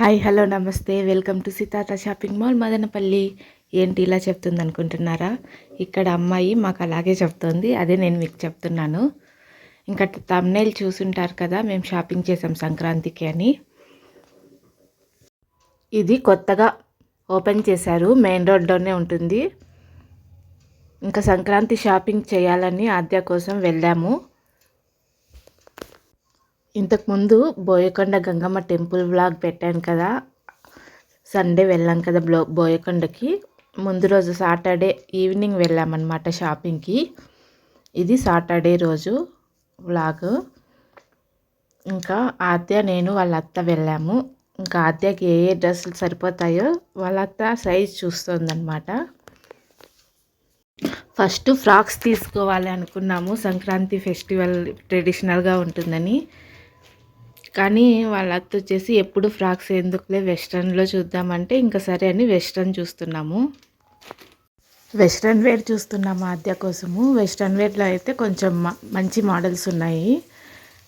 Hi hello namaste. Welcome to సీతాత shopping mall Madanapalli. ఏంటి ఇలా చెప్తుంది అనుకుంటున్నారా ఇక్కడ అమ్మాయి మాకు అలాగే చెప్తుంది. అదే నేను మీకు చెప్తున్నాను. ఇంకా తమ్నేల్ చూసుంటారు కదా మేము షాపింగ్ చేసాం సంక్రాంతికి అని. ఇది కొత్తగా ఓపెన్ చేశారు. మెయిన్ రోడ్లోనే ఉంటుంది. ఇంకా సంక్రాంతి షాపింగ్ చేయాలని ఆద్య కోసం వెళ్ళాము. ఇంతకుముందు బోయకొండ గంగమ్మ టెంపుల్ వ్లాగ్ పెట్టాను కదా. సండే వెళ్ళాం కదా బ్లో బోయకొండకి. ముందు రోజు సాటర్డే ఈవినింగ్ వెళ్ళామన్నమాట షాపింగ్కి. ఇది సాటర్డే రోజు వ్లాగ్. ఇంకా ఆద్య నేను వాళ్ళ అత్త వెళ్ళాము. ఇంకా ఆద్యకి ఏ ఏ డ్రెస్సులు సరిపోతాయో వాళ్ళ అత్త సైజ్ చూస్తుందన్నమాట. ఫస్ట్ ఫ్రాక్స్ తీసుకోవాలి అనుకున్నాము. సంక్రాంతి ఫెస్టివల్ ట్రెడిషనల్గా ఉంటుందని. కానీ వాళ్ళ అత్త వచ్చేసి ఎప్పుడు ఫ్రాక్స్ ఎందుకులే వెస్ట్రన్లో చూద్దామంటే ఇంకా సరే అని వెస్ట్రన్ చూస్తున్నాము. వెస్ట్రన్ వేర్ చూస్తున్నాము ఆద్య కోసము. వెస్ట్రన్ వేర్లో అయితే కొంచెం మంచి మోడల్స్ ఉన్నాయి.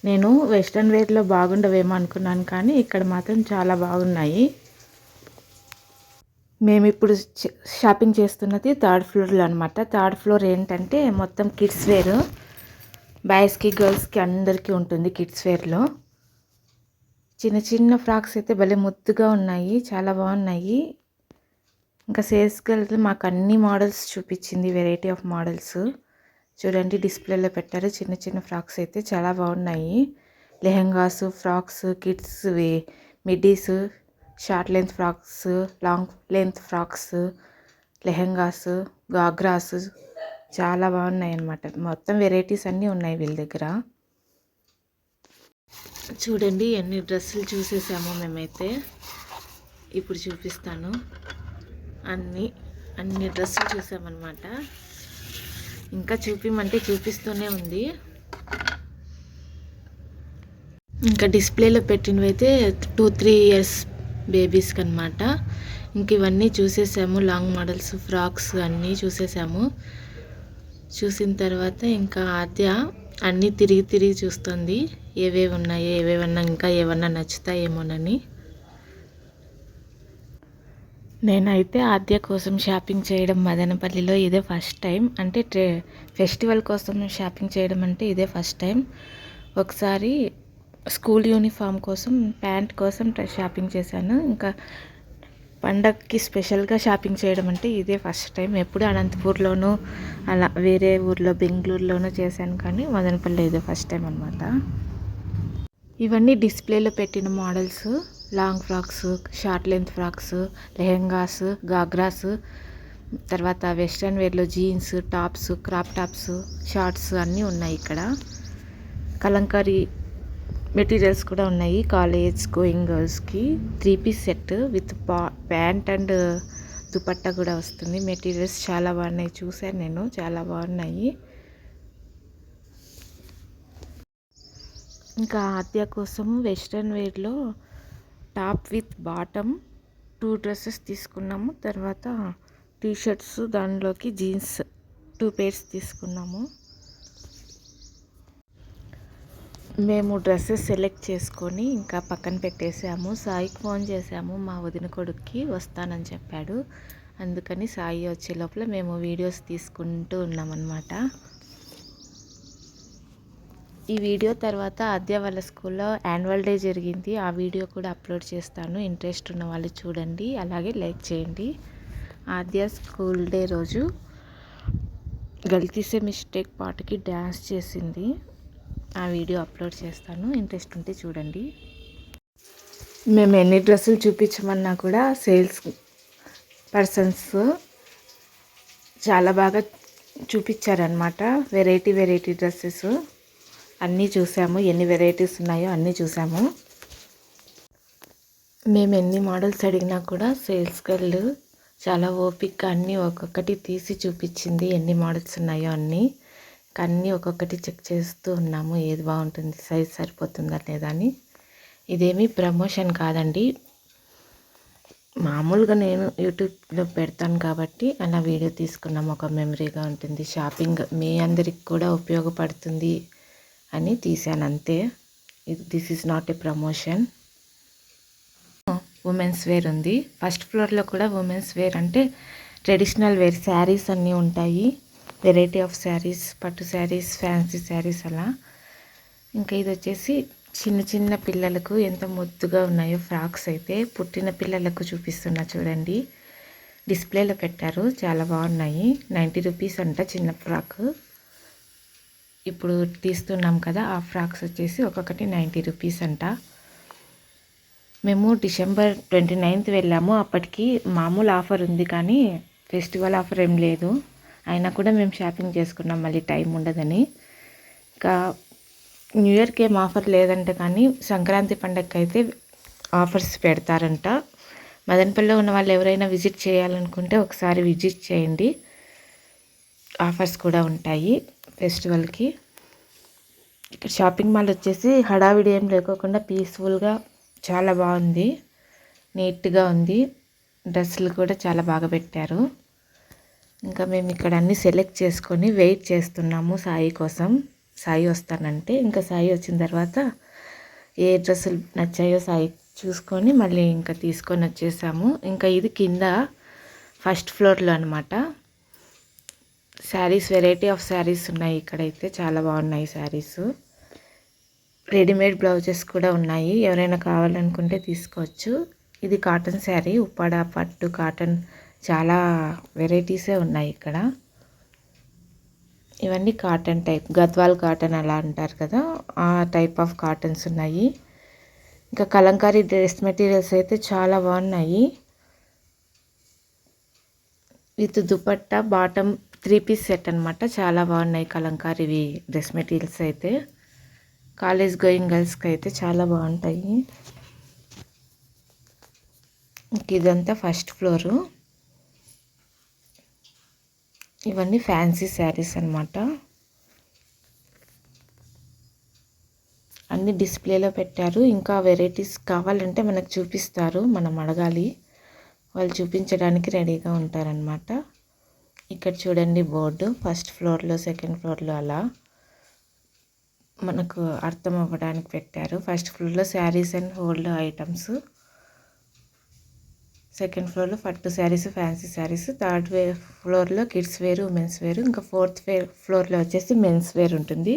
నేను వెస్ట్రన్ వేర్లో బాగుండవేమో అనుకున్నాను కానీ ఇక్కడ మాత్రం చాలా బాగున్నాయి. మేము ఇప్పుడు షాపింగ్ చేస్తున్నది థర్డ్ ఫ్లోర్లో అనమాట థర్డ్ ఫ్లోర్ ఏంటంటే మొత్తం కిడ్స్ వేర్. బాయ్స్కి గర్ల్స్కి అందరికీ ఉంటుంది కిడ్స్ వేర్లో. చిన్న చిన్న ఫ్రాక్స్ అయితే భలే ముద్దుగా ఉన్నాయి చాలా బాగున్నాయి. ఇంకా సేల్స్కి వెళ్తే మాకు అన్ని మోడల్స్ చూపించింది వెరైటీ ఆఫ్ మోడల్స్. చూడండి డిస్ప్లేలో పెట్టారు చిన్న చిన్న ఫ్రాక్స్ అయితే చాలా బాగున్నాయి. Lehengas frocks kids middies short length frocks long length frocks lehengas ghagras చాలా బాగున్నాయి అన్నమాట. మొత్తం వెరైటీస్ అన్నీ ఉన్నాయి వీళ్ళ దగ్గర. చూడండి ఎన్ని డ్రెస్సులు చూసేసామో మేమైతే. ఇప్పుడు చూపిస్తాను. అన్ని అన్ని డ్రెస్సులు చూసామన్నమాట. ఇంకా చూపిమంటే చూపిస్తూనే ఉంది. ఇంకా డిస్ప్లేలో పెట్టినవి అయితే టూ త్రీ ఇయర్స్ బేబీస్కి అనమాట ఇంక ఇవన్నీ చూసేసాము. లాంగ్ మోడల్స్ ఫ్రాక్స్ అన్నీ చూసేసాము. చూసిన తర్వాత ఇంకా ఆద్య అన్నీ తిరిగి తిరిగి చూస్తుంది. ఏవేవి ఉన్నాయో ఏవేవన్నా ఇంకా ఏమన్నా నచ్చుతాయేమోనని. నేనైతే ఆద్య కోసం షాపింగ్ చేయడం మదనపల్లిలో ఇదే ఫస్ట్ టైం. అంటే ట్రే ఫెస్టివల్ కోసం షాపింగ్ చేయడం అంటే ఇదే ఫస్ట్ టైం. ఒకసారి స్కూల్ యూనిఫామ్ కోసం ప్యాంట్ కోసం షాపింగ్ చేశాను. ఇంకా పండగకి స్పెషల్గా షాపింగ్ చేయడం అంటే ఇదే ఫస్ట్ టైం. ఎప్పుడు అనంతపూర్లోనూ అలా వేరే ఊర్లో బెంగళూరులోనూ చేశాను కానీ మదనపల్లి ఇదే ఫస్ట్ టైం అనమాట ఇవన్నీ డిస్ప్లేలో పెట్టిన models. Long frocks short length frocks lehengas ghagras తర్వాత western వేర్లో jeans tops crop tops shorts అన్నీ ఉన్నాయి ఇక్కడ. కలంకారీ మెటీరియల్స్ కూడా ఉన్నాయి. కాలేజ్ గోయింగ్ గర్ల్స్కి త్రీ పీస్ సెట్ విత్ పా ప్యాంట్ అండ్ దుపట్టా కూడా వస్తుంది. మెటీరియల్స్ చాలా బాగున్నాయి. చూశాను నేను. చాలా బాగున్నాయి. ఇంకా ఆద్య కోసం western వేర్లో top with bottom two dresses తీసుకున్నాము. తర్వాత టీ షర్ట్స్ దానిలోకి జీన్స్ టూ పేర్స్ తీసుకున్నాము. మేము డ్రెస్సెస్ సెలెక్ట్ చేసుకొని ఇంకా పక్కన పెట్టేసాము. సాయికి ఫోన్ చేసాము మా వదిన కొడుక్కి వస్తానని చెప్పాడు. అందుకని సాయి వచ్చే లోపల మేము వీడియోస్ తీసుకుంటూ ఉన్నామన్నమాట. ఈ వీడియో తర్వాత ఆద్య వాళ్ళ స్కూల్లో యాన్యువల్ డే జరిగింది. ఆ వీడియో కూడా అప్లోడ్ చేస్తాను. ఇంట్రెస్ట్ ఉన్న వాళ్ళు చూడండి. అలాగే లైక్ చేయండి. ఆద్య స్కూల్ డే రోజు గల్తీసే మిస్టేక్ పాటకి డ్యాన్స్ చేసింది. ఆ వీడియో అప్లోడ్ చేస్తాను. ఇంట్రెస్ట్ ఉంటే చూడండి. మేము ఎన్ని డ్రెస్సులు చూపించమన్నా కూడా సేల్స్ పర్సన్స్ చాలా బాగా చూపించారనమాట వెరైటీ వెరైటీ డ్రెస్సెస్ అన్నీ చూసాము. ఎన్ని వెరైటీస్ ఉన్నాయో అన్నీ చూసాము. మేము ఎన్ని మోడల్స్ అడిగినా కూడా సేల్స్ గర్ల్ చాలా ఓపిక్గా అన్నీ ఒక్కొక్కటి తీసి చూపించింది. ఎన్ని మోడల్స్ ఉన్నాయో అన్నీ. అన్నీ ఒక్కొక్కటి చెక్ చేస్తూ ఉన్నాము ఏది బాగుంటుంది సైజ్ సరిపోతుందా లేదా అని. ఇదేమీ ప్రమోషన్ కాదండి. మామూలుగా నేను యూట్యూబ్లో పెడతాను కాబట్టి అలా వీడియో తీసుకున్నాము ఒక మెమరీగా ఉంటుంది. షాపింగ్ మీ అందరికి కూడా ఉపయోగపడుతుంది అని తీశాను అంతే. This is not a promotion. Women's wear ఉంది. ఫస్ట్ ఫ్లోర్లో కూడా ఉమెన్స్ వేర్ అంటే ట్రెడిషనల్ వేర్ శారీస్ అన్నీ ఉంటాయి. వెరైటీ ఆఫ్ శారీస్ పట్టు శారీస్ ఫ్యాన్సీ శారీస్ అలా. ఇంకా ఇది వచ్చేసి చిన్న చిన్న పిల్లలకు ఎంత ముద్దుగా ఉన్నాయో ఫ్రాక్స్ అయితే పుట్టిన పిల్లలకు చూపిస్తున్నా చూడండి. డిస్ప్లేలో పెట్టారు చాలా బాగున్నాయి. నైంటీ రూపీస్ అంట చిన్న ఫ్రాక్. ఇప్పుడు తీస్తున్నాం కదా ఆ ఫ్రాక్స్ వచ్చేసి ఒక్కొక్కటి నైంటీ రూపీస్ అంట. మేము డిసెంబర్ ట్వంటీ నైన్త్ వెళ్ళాము అప్పటికి మామూలు ఆఫర్ ఉంది కానీ ఫెస్టివల్ ఆఫర్ ఏం లేదు. అయినా కూడా మేము షాపింగ్ చేసుకున్నాం మళ్ళీ టైం ఉండదని. ఇంకా న్యూ ఇయర్కి ఏం ఆఫర్ లేదంటే కానీ సంక్రాంతి పండగకి అయితే ఆఫర్స్ పెడతారంట. మదనపల్లిలో ఉన్న వాళ్ళు ఎవరైనా విజిట్ చేయాలనుకుంటే ఒకసారి విజిట్ చేయండి. ఆఫర్స్ కూడా ఉంటాయి ఫెస్టివల్కి. ఇక్కడ షాపింగ్ మాల్ వచ్చేసి హడావిడి ఏం లేకోకుండా పీస్ఫుల్గా చాలా బాగుంది నీట్గా ఉంది. డ్రెస్సులు కూడా చాలా బాగా పెట్టారు. ఇంకా మేము ఇక్కడ అన్నీ సెలెక్ట్ చేసుకొని వెయిట్ చేస్తున్నాము సాయి కోసం. సాయి వస్తానంటే ఇంకా సాయి వచ్చిన తర్వాత ఏ డ్రెస్సులు నచ్చాయో సాయి చూసుకొని మళ్ళీ ఇంకా తీసుకొని వచ్చేసాము. ఇంకా ఇది కింద ఫస్ట్ ఫ్లోర్లో అనమాట శారీస్ వెరైటీ ఆఫ్ శారీస్ ఉన్నాయి ఇక్కడైతే. చాలా బాగున్నాయి శారీస్. రెడీమేడ్ బ్లౌజెస్ కూడా ఉన్నాయి. ఎవరైనా కావాలనుకుంటే తీసుకోవచ్చు. ఇది కాటన్ శారీ ఉప్పాడ పట్టు కాటన్ చాలా వెరైటీసే ఉన్నాయి ఇక్కడ. ఇవన్నీ కాటన్ టైప్ గద్వాల్ కాటన్ అలా అంటారు కదా ఆ టైప్ ఆఫ్ కాటన్స్ ఉన్నాయి. ఇంకా కలంకారీ డ్రెస్ మెటీరియల్స్ అయితే చాలా బాగున్నాయి. With dupatta bottom three piece set అనమాట చాలా బాగున్నాయి కలంకారీవి డ్రెస్ మెటీరియల్స్ అయితే. కాలేజ్ గోయింగ్ గర్ల్స్కి అయితే చాలా బాగుంటాయి. ఇదంతా ఫస్ట్ ఫ్లోరు. ఇవన్నీ ఫ్యాన్సీ శారీస్ అనమాట అన్ని డిస్ప్లేలో పెట్టారు. ఇంకా వెరైటీస్ కావాలంటే మనకు చూపిస్తారు. మనం అడగాలి. వాళ్ళు చూపించడానికి రెడీగా ఉంటారనమాట ఇక్కడ చూడండి బోర్డు. ఫస్ట్ ఫ్లోర్లో సెకండ్ ఫ్లోర్లో అలా మనకు అర్థం అవ్వడానికి పెట్టారు. ఫస్ట్ ఫ్లోర్లో saris and hold items. Second ఫ్లోర్లో పట్టు saris fancy saris. Third way ఫ్లోర్లో కిడ్స్ వేర్ ఉమెన్స్ వేర్. ఇంకా ఫోర్త్ వేర్ ఫ్లోర్లో వచ్చేసి మెన్స్ వేర్ ఉంటుంది.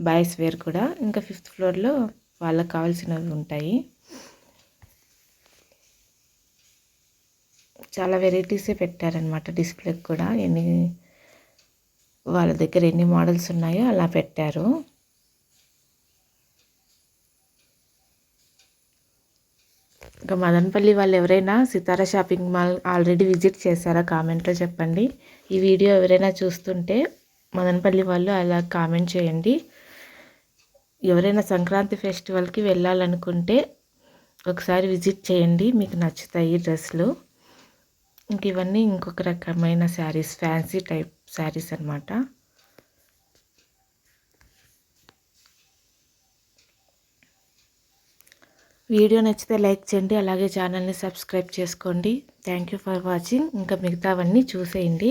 బాయ్స్ వేర్ కూడా. ఇంకా ఫిఫ్త్ ఫ్లోర్లో వాళ్ళకి కావాల్సినవి ఉంటాయి. చాలా వెరైటీసే పెట్టారనమాట డిస్ప్లేకి కూడా. ఎన్ని వాళ్ళ దగ్గర ఎన్ని మోడల్స్ ఉన్నాయో అలా పెట్టారు. ఇంకా మదనపల్లి వాళ్ళు ఎవరైనా Sitara shopping mall already visit చేశారా కామెంట్లో చెప్పండి. ఈ వీడియో ఎవరైనా చూస్తుంటే మదనపల్లి వాళ్ళు అలా కామెంట్ చేయండి. ఎవరైనా సంక్రాంతి ఫెస్టివల్కి వెళ్ళాలనుకుంటే ఒకసారి విజిట్ చేయండి. మీకు నచ్చుతాయి డ్రెస్సులు. ఇంక ఇవన్నీ ఇంకొక రకమైన శారీస్ ఫ్యాన్సీ టైప్ శారీస్ అనమాట వీడియో నచ్చితే లైక్ చేయండి అలాగే ఛానల్ని సబ్స్క్రైబ్ చేసుకోండి. థ్యాంక్ యూ ఫర్ వాచింగ్ ఇంకా మిగతావన్నీ చూసేయండి.